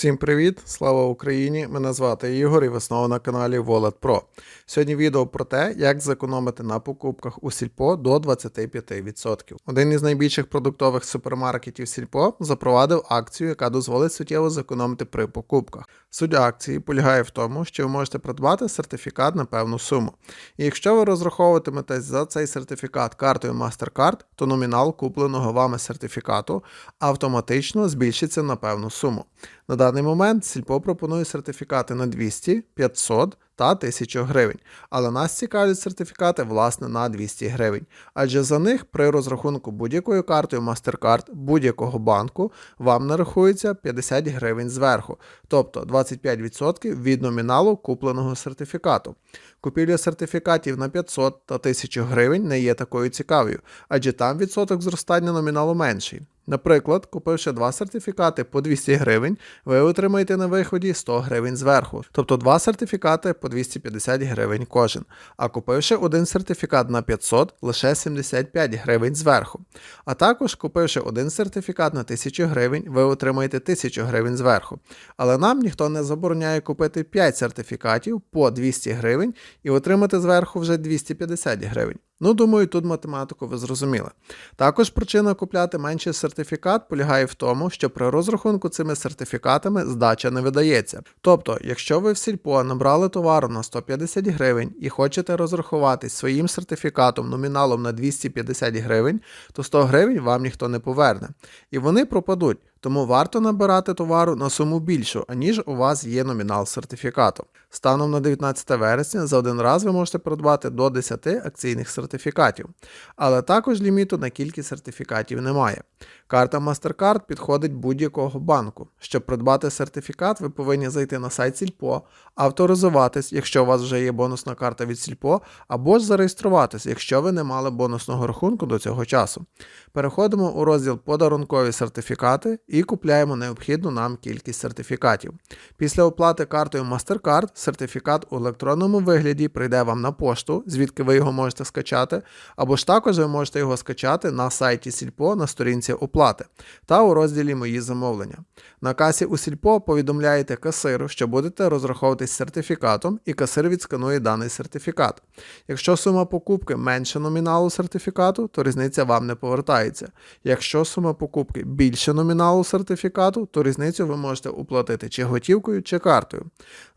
Всім привіт! Слава Україні! Мене звати Ігор і ви знову на каналі Wallet Pro. Сьогодні відео про те, як зекономити на покупках у Сільпо до 25%. Один із найбільших продуктових супермаркетів Сільпо запровадив акцію, яка дозволить суттєво зекономити при покупках. Суть акції полягає в тому, що ви можете придбати сертифікат на певну суму. І якщо ви розраховуватиметесь за цей сертифікат картою MasterCard, то номінал купленого вами сертифікату автоматично збільшиться на певну суму. На даний момент Сільпо пропонує сертифікати на 200, 500 та 1000 гривень, але нас цікавлять сертифікати власне на 200 гривень, адже за них при розрахунку будь-якою картою MasterCard будь-якого банку вам нарахується 50 гривень зверху, тобто 25% від номіналу купленого сертифікату. Купівля сертифікатів на 500 та 1000 гривень не є такою цікавою, адже там відсоток зростання номіналу менший. Наприклад, купивши два сертифікати по 200 гривень, ви отримаєте на виході 100 гривень зверху, тобто два сертифікати по 250 гривень кожен. А купивши один сертифікат на 500, лише 75 гривень зверху. А також купивши один сертифікат на 1000 гривень, ви отримаєте 1000 гривень зверху. Але нам ніхто не забороняє купити 5 сертифікатів по 200 гривень і отримати зверху вже 250 гривень. Ну, думаю, тут математику ви зрозуміли. Також причина купляти менший сертифікат полягає в тому, що при розрахунку цими сертифікатами здача не видається. Тобто, якщо ви в сільпо набрали товару на 150 гривень і хочете розрахуватись своїм сертифікатом номіналом на 250 гривень, то 100 гривень вам ніхто не поверне. І вони пропадуть. Тому варто набирати товару на суму більшу, аніж у вас є номінал сертифікату. Станом на 19 вересня за один раз ви можете придбати до 10 акційних сертифікатів, але також ліміту на кількість сертифікатів немає. Карта MasterCard підходить будь-якого банку. Щоб придбати сертифікат, ви повинні зайти на сайт Сільпо, авторизуватись, якщо у вас вже є бонусна карта від Сільпо, або ж зареєструватись, якщо ви не мали бонусного рахунку до цього часу. Переходимо у розділ Подарункові сертифікати і купляємо необхідну нам кількість сертифікатів. Після оплати картою MasterCard сертифікат у електронному вигляді прийде вам на пошту, звідки ви його можете скачати, або ж також ви можете його скачати на сайті Сільпо на сторінці оплати та у розділі Мої замовлення. На касі у Сільпо повідомляєте касиру, що будете розраховуватись сертифікатом, і касир відсканує даний сертифікат. Якщо сума покупки менше номіналу сертифікату, то різниця вам не повертається. Якщо сума покупки більше номіналу сертифікату, то різницю ви можете уплатити чи готівкою, чи картою.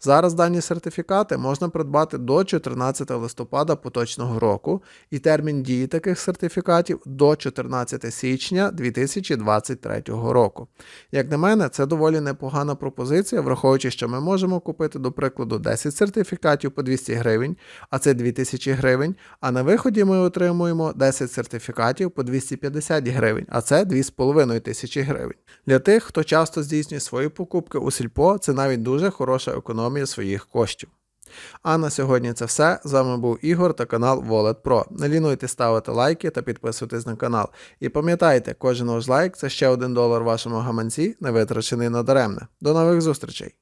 Зараз дані сертифікати можна придбати до 14 листопада поточного року, і термін дії таких сертифікатів до 14 січня 2023 року. Як на мене, це доволі непогана пропозиція, враховуючи, що ми можемо купити, до прикладу, 10 сертифікатів по 200 гривень, а це 2000 гривень. А на виході ми отримуємо 10 сертифікатів по 250 гривень, а це 2500 гривень. Для тих, хто часто здійснює свої покупки у сільпо, це навіть дуже хороша економія своїх коштів. А на сьогодні це все. З вами був Ігор та канал Wallet Pro. Не лінуйте ставити лайки та підписуйтесь на канал. І пам'ятайте, кожен ваш лайк це ще один долар вашому гаманці, не витрачений надаремне. До нових зустрічей!